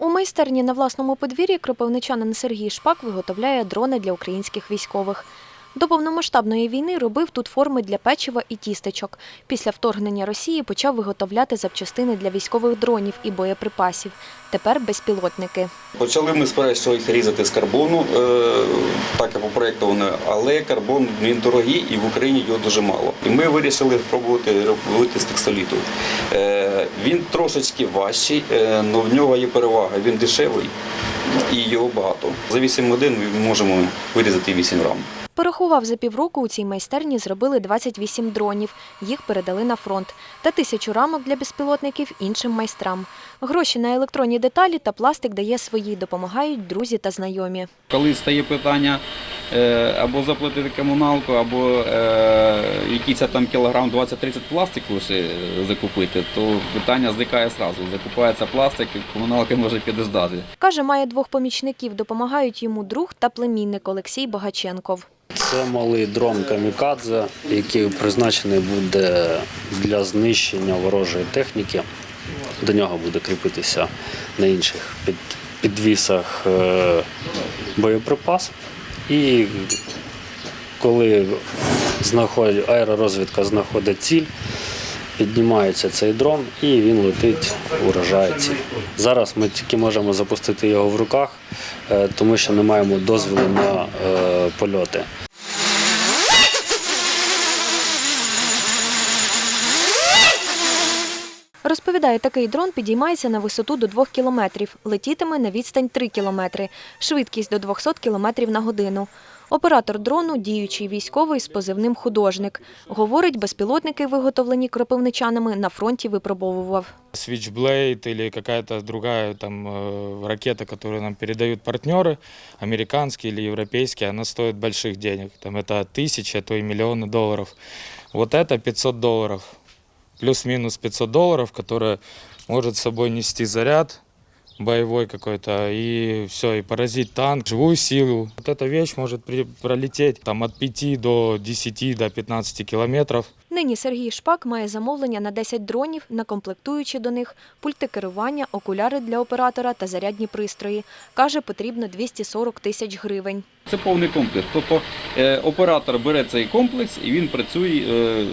У майстерні на власному подвір'ї кропивничанин Сергій Шпак виготовляє дрони для українських військових. До повномасштабної війни робив тут форми для печива і тістечок. Після вторгнення Росії почав виготовляти запчастини для військових дронів і боєприпасів. Тепер безпілотники. Почали ми спершу їх різати з карбону, е, так як упроєктовано, але карбон він дорогий і в Україні його дуже мало. І ми вирішили спробувати робити з текстоліту. Е, Він трошечки важчий, але в нього є перевага. Він дешевий і його багато. За 8 годин ми можемо вирізати 8 рам. Порахував за півроку у цій майстерні зробили 28 дронів. Їх передали на фронт. Та тисячу рамок для безпілотників іншим майстрам. Гроші на електронні деталі та пластик дає свої, допомагають друзі та знайомі. Коли стає питання е, або заплатити комуналку, або е, якийсь там кілограм 20-30 пластику лише закупити, то питання зникає одразу. Закупається пластик, і комуналка може підождати. Каже, має двох помічників, допомагають йому друг та племінник Олексій Богаченков. Це малий дрон камікадзе, який призначений буде для знищення ворожої техніки. До нього буде кріпитися на інших під, підвісах е, боєприпас. І коли знаходить, аеророзвідка знаходить ціль, піднімається цей дрон і він летить, уражає ціль. Зараз ми тільки можемо запустити його в руках, е, тому що не маємо дозволу на е, польоти. Розповідає, такий дрон підіймається на висоту до 2 кілометрів, летітиме на відстань 3 кілометри, швидкість до 200 кілометрів на годину. Оператор дрону – діючий військовий з позивним «Художник». Говорить, безпілотники, виготовлені кропивничанами, на фронті випробовував. Switchblade или какая-то другая там э, ракета, которую нам передают партнеры, американские или европейские, она стоит больших денег. Там это тысяча, а то и миллионы долларов. Вот это 500 долларов, плюс-минус 500 долларов, которая может с собой нести заряд боевой какой-то, и все, и поразить танк, живую силу. Вот эта вещь может при- пролететь там от 5 до 10, до 15 километров. Нині Сергій Шпак має замовлення на 10 дронів, на комплектуючі до них, пульти керування, окуляри для оператора та зарядні пристрої. Каже, потрібно 240 тисяч гривень. Це повний комплекс. Тобто е, оператор бере цей комплекс і він працює е,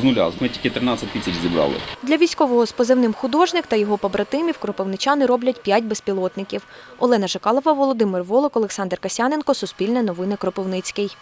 з нуля. Ми тільки 13 тисяч зібрали. Для військового з позивним художник та його побратимів кропивничани роблять 5 безпілотників. Олена Жикалова, Володимир Волок, Олександр Касяненко, Суспільне новини Кропивницький.